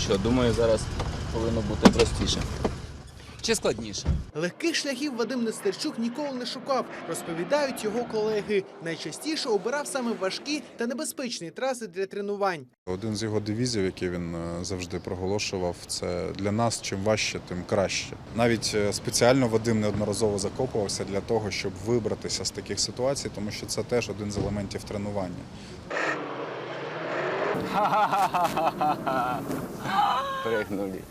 нічого. Думаю, зараз повинно бути простіше. Чи складніше? Легких шляхів Вадим Нестерчук ніколи не шукав, розповідають його колеги. Найчастіше обирав саме важкі та небезпечні траси для тренувань. Один з його девізів, який він е, завжди проголошував, це для нас чим важче, тим краще. Навіть е, спеціально Вадим неодноразово закопувався для того, щоб вибратися з таких ситуацій, тому що це теж один з елементів тренування. Пригнули.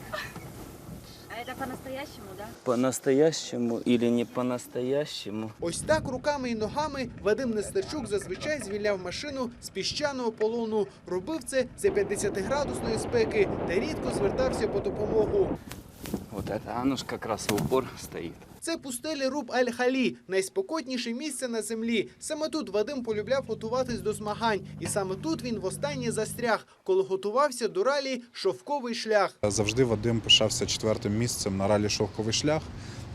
А это по-настоящему, да? По-настоящему или не по-настоящему? Ось так руками і ногами Вадим Нестерчук зазвичай звільняв машину з піщаного полону. Робив це за 50-градусної спеки та рідко звертався по допомогу. Вот это оно ж как раз в упор стоит. Це пустелі Руб Аль-Халі, найспокотніше місце на землі. Саме тут Вадим полюбляв готуватись до змагань, і саме тут він востаннє застряг, коли готувався до ралі шовковий шлях. Завжди Вадим пишався четвертим місцем на ралі Шовковий шлях,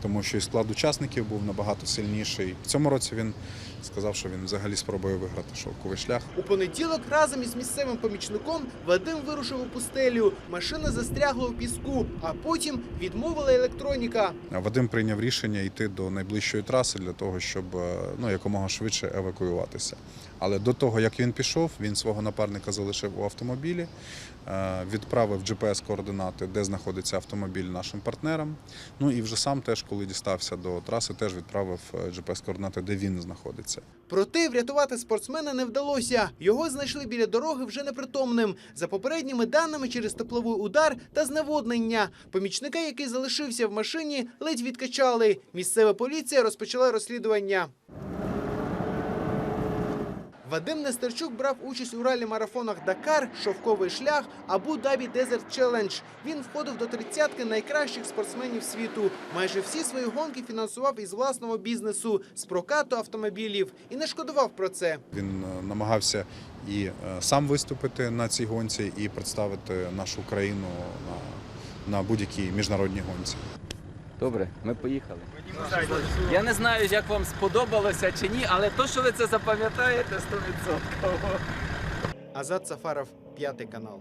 тому що і склад учасників був набагато сильніший. В цьому році він сказав, що він взагалі спробує виграти шовковий шлях. У понеділок разом із місцевим помічником Вадим вирушив у пустелю. Машина застрягла у піску, а потім відмовила електроніка. Вадим прийняв рішення йти до найближчої траси для того, щоб е, ну, якомога швидше евакуюватися. Але до того, як він пішов, він свого напарника залишив у автомобілі, е, відправив GPS-координати, де знаходиться автомобіль нашим партнерам. Ну і вже сам теж, коли дістався до траси, теж відправив е, GPS-координати, де він знаходиться. Проте врятувати спортсмена не вдалося. Його знайшли біля дороги вже непритомним. За попередніми даними через тепловий удар та зневоднення. Помічника, який залишився в машині, ледь відкачали. Місцева поліція розпочала розслідування. Вадим Нестерчук брав участь у ралі-марафонах Дакар, Шовковий шлях, Абу Дабі Дезерт Челендж. Він входив до тридцятки найкращих спортсменів світу. Майже всі свої гонки фінансував із власного бізнесу з прокату автомобілів і не шкодував про це. Він е, намагався і е, сам виступити на цій гонці, і представити нашу країну на будь-якій міжнародній гонці. Добре, ми поїхали. Я не знаю, як вам сподобалося чи ні, але то, що ви це запам'ятаєте, 100%. Азат Сафаров, п'ятий канал.